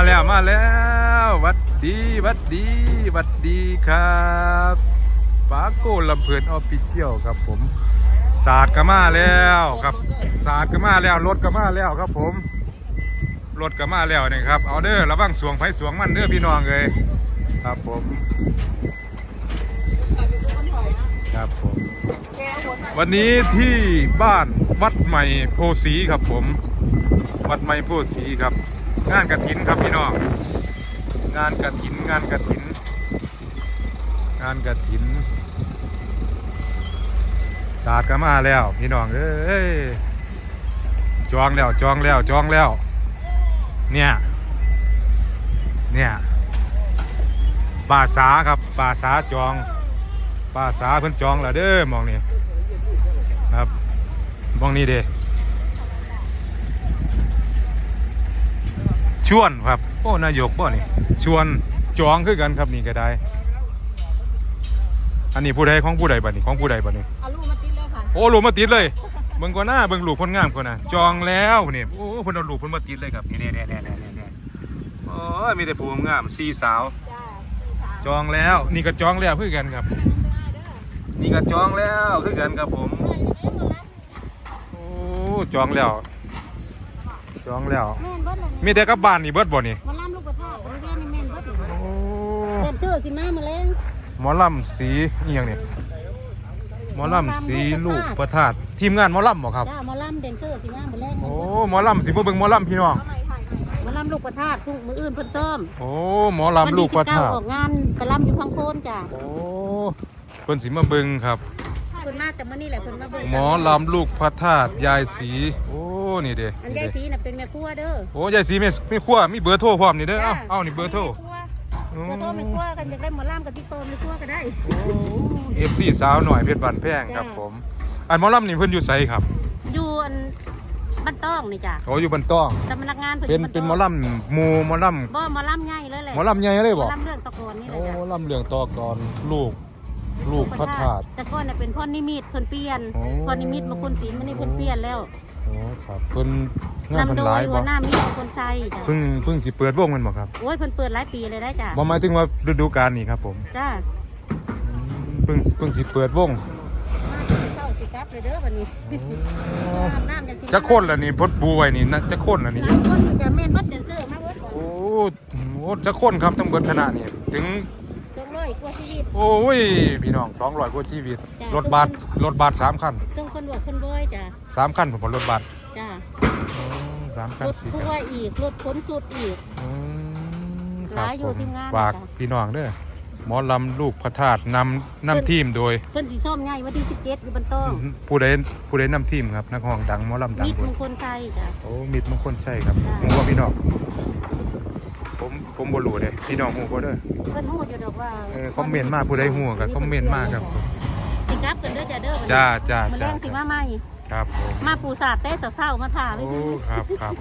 มาแล้วมาแล้วหวัดดีหวัดดีหวัดดีครับปาโก้ลำเพลินออฟฟิเชียลครับผมศาสตร์ก็มาแล้วครับศาสตร์ก็มาแล้วรถก็มาแล้วครับผมรถก็มาแล้วนี่ครับเอาเด้อระวังสวงไฟสวงมันเด้อพี่น้องเลยครับผมครับผมวันนี้ที่บ้านวัดใหม่โพสีครับผม วัดใหม่โพสีครับ งานกระถินครับพี่น้อง งานกระถินงานกระถิน งานกระถิน ศาสตร์ก็มาแล้ว พี่น้องเอ้ยจองแล้วจองแล้วจองแล้ว เนี่ยเนี่ยป่าสาครับป่าสาจองป่าสาเพิ่นจองแล้วเด้อมองนี่ครับมองนี้เด้ ชวนครับโอ้นายกบ่นี่ชวนจองคือกันครับนี่ก็ได้ อันนี้ผู้ใดของผู้ใดบัดนี้ของผู้ใดบัดนี้เอาลูกมาติดเลยค่ะโอ้ลูกมาติดเลยเบิ่งก่อนหน้าเบิ่งลูกคนงามก่อนนะจองแล้วนี่โอ้เพิ่นเอาลูกเพิ่นมาติดเลยครับนี่นี่นี่นี่นี่นี่โอ้ยมีแต่ผู้งามสี่สาวจ้าจองแล้วนี่ก็จองแล้วคือกันครับ นี่ก็จองแล้วคือกันครับผมโอ้จองแล้ว จองแล้ว แม่นเบิดเลยมีแต่กลับบ้านนี่เบิดบ่นี่มาล่ำลูกประทาโรงเรียนนี่แม่นเบิดเลยโอ้เต็มชื่อสิมามาแรงหมอลำสีอีหยังเนี่ยหมอลำสีลูกประทาดทีมงานหมอลำบ่ครับ จ้ามาล่ำเด่นชื่อสิมามาแรงโอ้หมอลำสิบ่เบิ่งหมอลำพี่น้องมาล่ำลูกประทาทุกมืออื่นเพิ่นซ่อมโอ้หมอลำลูกประทาดวันที่19ออกงานไปล่ำอยู่พังโคนจ้าโอ้เพิ่นสิมาเบิ่งครับ เพิ่นมาแต่มื้อนี้แหละเพิ่นมาเบิ่งหมอลำลูกพระธาตุยายสีโอ้ นี่เด้อันยายสีน่ะเป็นแม่ครัวเด้อโอ้ยายสีมีมีขั้วมีเบอร์โทรพร้อมนี่เด้อเอ้าเอ้านี่เบอร์โทรเบอร์โทรแม่ครัวกันอยากได้หมอล่ำกับที่โตแม่ครัวก็ได้เอฟซีสาวหน่อยเพชรบันแพงครับผมอันหมอลำนี่เพิ่นอยู่ไสครับอยู่อันบ้านต้องนี่จ้ะโอ้อยู่บันต้องสำนักงานเป็นอยู่บ้าเป็นหมอต้องลำหมู่หมอลบ่หมอล่ำใหญ่เลยแหละำหมอลำใหญ่เลยหมบ่อล่ำเรื่องตะโกนนี่แหโอ้ละจ้ะลำเหลืองต่อก่อนลูกลูกพระธาตุแต่ก่อนน่ะเป็นพ่อนิมิตเพิ่นเปลี่ยนโอ้พ่อนิมิตมาคนศีลมันนี่เพิ่นเปลี่ยนแล้ว โอ้ครับเพิ่นงานนำเพิ่นโดหลายยหับ่วหน้ามีคนใส่จ้ะเพิ่งเพิ่งสิเปิดวงแมันบ่ครับโอ้ยเพิ่นเปิดหลายปีเลยได้จ้ะบ่หมายถึงว่าฤดูกาลนี้ครับผมจ้าอืมเพิ่งเพิ่งสิเปิดวงเข้าสิกลับเลยเด้อบัดนี้อาบน้ำจังสิจะคนละนี่พดปูไว้นี่นะจะคนละนี่หลายคนมันจะแม่นเบิดเดนเซอร์มาเบิดโอ้โหจะคนครับทั้งเบิดคณะนี่ถึง200กว่าชีวิต โอ้ย พี่น้อง200กว่าชีวิต รถบัสรถบัสสามคันเครื่อง คนบวกคนบ่อยจ้ะสามคันผมบอกรถบัสจ้าอืมสามคันรถสี่ผู้คันว่าอีกรถขนสุดอีก อืมหลายอยู่ทีมงานฝากจ้ะพี่น้องเด้อหมอลำลูกพระธาตุนำนำทีมโดยเพิ่นสิซ่อมใหญ่วันที่17อยู่บนต้องผู้ใดผู้ใดนำทีมครับนักร้องดังหมอลำดังมิตรพุ่มนงคลไซจ้ะ โอ้มิดมงคลใช่ครับจ้ะผมว่าพี่น้องผมผมบ่รู้เด้พี่น้องฮู้บ่เด้อ เพิ่นฮู้อยู่ดอกว่าเออคอมเมนต์มาผู้ใดฮู้ก็คอมเมนต์มาครับสิ กลับกันเด้อจ้ะเด้อวันนี้จ้าจ้า มาแรจ้างสิมาใหม่ครับผมมาปูสาดเต้เศร้าๆมาถ่าเลยโอ้ทีนี้ครับครับ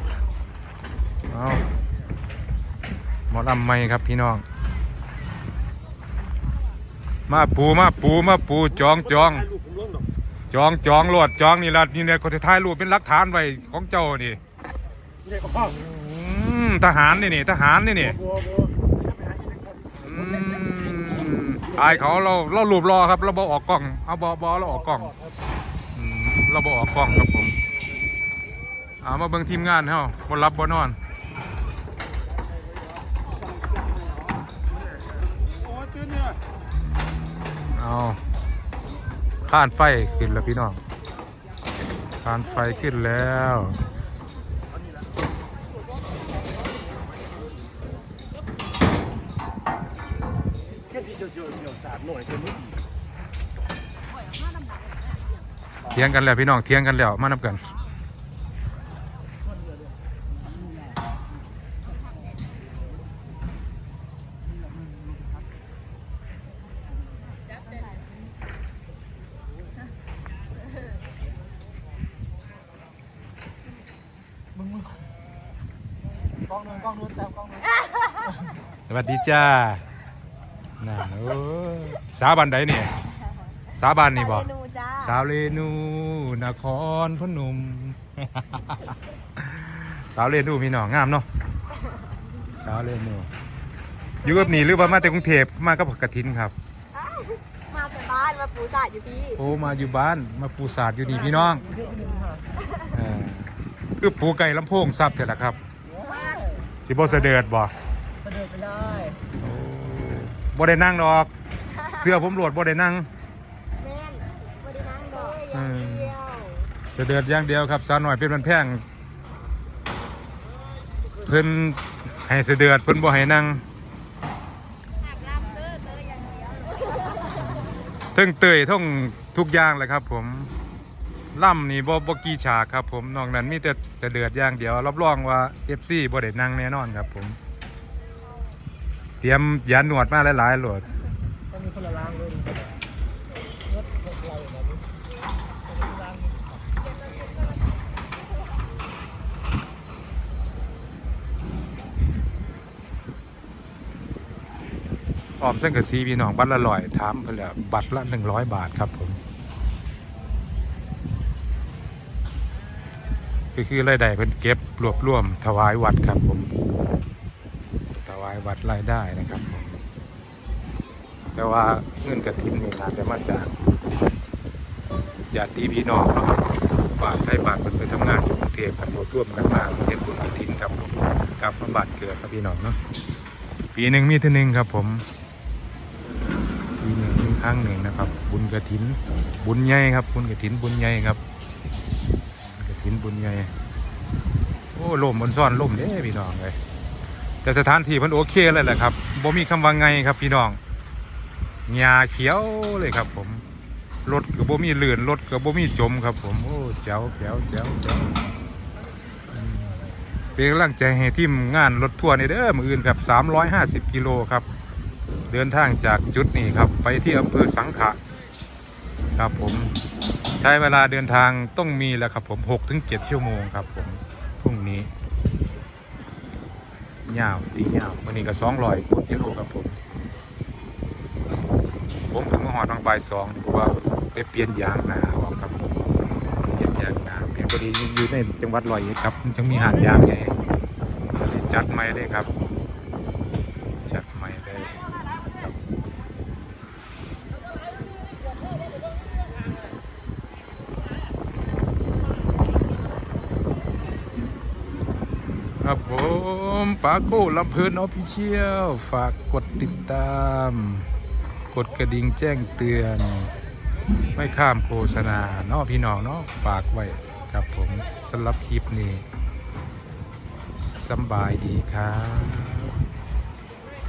เอาหมอลำใหม่ครับพี่น้อง มาปูมาปูมาปูจองจองจองจองรวดจองนี่ละนี่เนี่ยคนจะถ่ายรูปเป็นหลักฐานไว้ของเจ้านี่อืมทหารนี่นี่ทหารนี่นี่อืม อายเขาเราเรารูปรอครับ เราบอออกกล้อง เอาบอบอเราออกกล้องอืมเราบอออกกล้องครับผมเอามาเบิ่งทีมงานเฮาบ่รับบนอน เอาข้านไฟขึ้นแล้วพี่น้องข้านไฟขึ้นแล้ว เทียงกันแล้วพี่น้องเทียงกันแล้วมานับกันกล้องนู้นกล้องนู้นแต้มกล้องนู้นสวัสดีจ้า น่นโอ้ยสาบันใดเนี่ยสาบันนี่บ่นูจ้าสาวเรนูนครพนม สาวเรนูพี่น้องงามเนาะสสาวเรนูอยู่กับนี่หรือว่ามาแต่กรุงเทพมากับกระทินครับ อ้าวมาจากบ้านมาปูสาดอยู่พี่โอ้มาอยู่บ้านมาปูศาสตร์อยู่นี่พี่น้องเออคือปูไก่ลำโพงซับเถอะละครับ สิบ่เสด็จบ่ บ่ได้นั่งดอก เสื้อผมโหลดบ่ได้นั่งแม่นบรินั่งดอกอืมเดียวเสด็จอย่างเดียวครับสาวหน่อยเป็นมันแพงเพิ่นให้เสด็จเพิ่นบ่ให้นั่งหักลำเตอร์เตอร์อย่างเดียวเทั้งเตยเทั้งทุกอย่างเลยครับ ผมล่ำนี่บ่บ่กี่ฉากครับ ผมนอกนั้นมีแต่เสด็จอย่างเดียวรับรองว่า FC บ่ได้นั่งแน่นอนครับผม เตรียมยาหนวดมาหลายๆหลดต้องมีคนละล้างด้วยออมเส้นกะซีพี่น้องบัตรละร้อยถามเพิ่นแล้วบัตรละ100บาทครับผมก็คือรายได้เพิ่นเก็บรวบรวมถวายวัดครับผมายวัดรายได้นะครับ แต่ว่าเงินกระถินนี่อาจจะมาจากญาติพี่น้องนะครับบาทไทยบาทเพิ่นไปทำงานอยู่กรุงเทพกันรวบรวมกันมาเฮ็ดบุญกระถินครับผมกับมาบาทเกิดครับพี่น้องเนาะปีหนึ่งมีเท่านึงครับผมปีหนึ่งมีครั้งหนึ่งนะครับ บุญกระถิน บุญใหญ่ครับ บุญกระถินบุญใหญ่ครับกระถินบุญใหญ่โอ้ลมบนซ่อนลมเด้พี่น้องเลย แต่สถานที่มันโอเคเลยแหละครับบ่มีคำว่าไงครับพี่น้องหญ้าเขียวเลยครับ ผมรถก็บ่มีเลื่อนรถก็บ่มีจมครับ ผมโอ้แจ๋วแจ๋วแจ๋วแจ๋วเป็นกำลังใจให้ทีมงานรถทัวร์ในเด้อมืออื่นครับ 350 กิโลครับ เดินทางจากจุดนี้ครับ ไปที่อำเภอสังขะครับผมใช้เวลาเดินทางต้องมีแล้วครับผม6ถึง7ชั่วโมงครับผมพรุ่งนี้ ยาวตียาวมันนี้ก็200กว่ากิโลครับผมผมถึงมาหอดบางบ่ายสองเพราะว่าไปเปลี่ยนยางนาออกครับเปลี่ยนยางนาเปลี่ยนพอดีอยู่ในจังหวัดลอยเอ็ดครับมันจะมีหาดยางใหญ่จัดใหม่เลยครับ จัดใหม่เลย ครับ ผมปาโก้ลำเพลินออฟฟิเชียลฝากกดติดตาม กดกระดิ่งแจ้งเตือน ไม่ข้ามโฆษณาเนาะพี่น้องเนาะฝากไว้ครับผมสำหรับคลิปนี้สบายดีครับ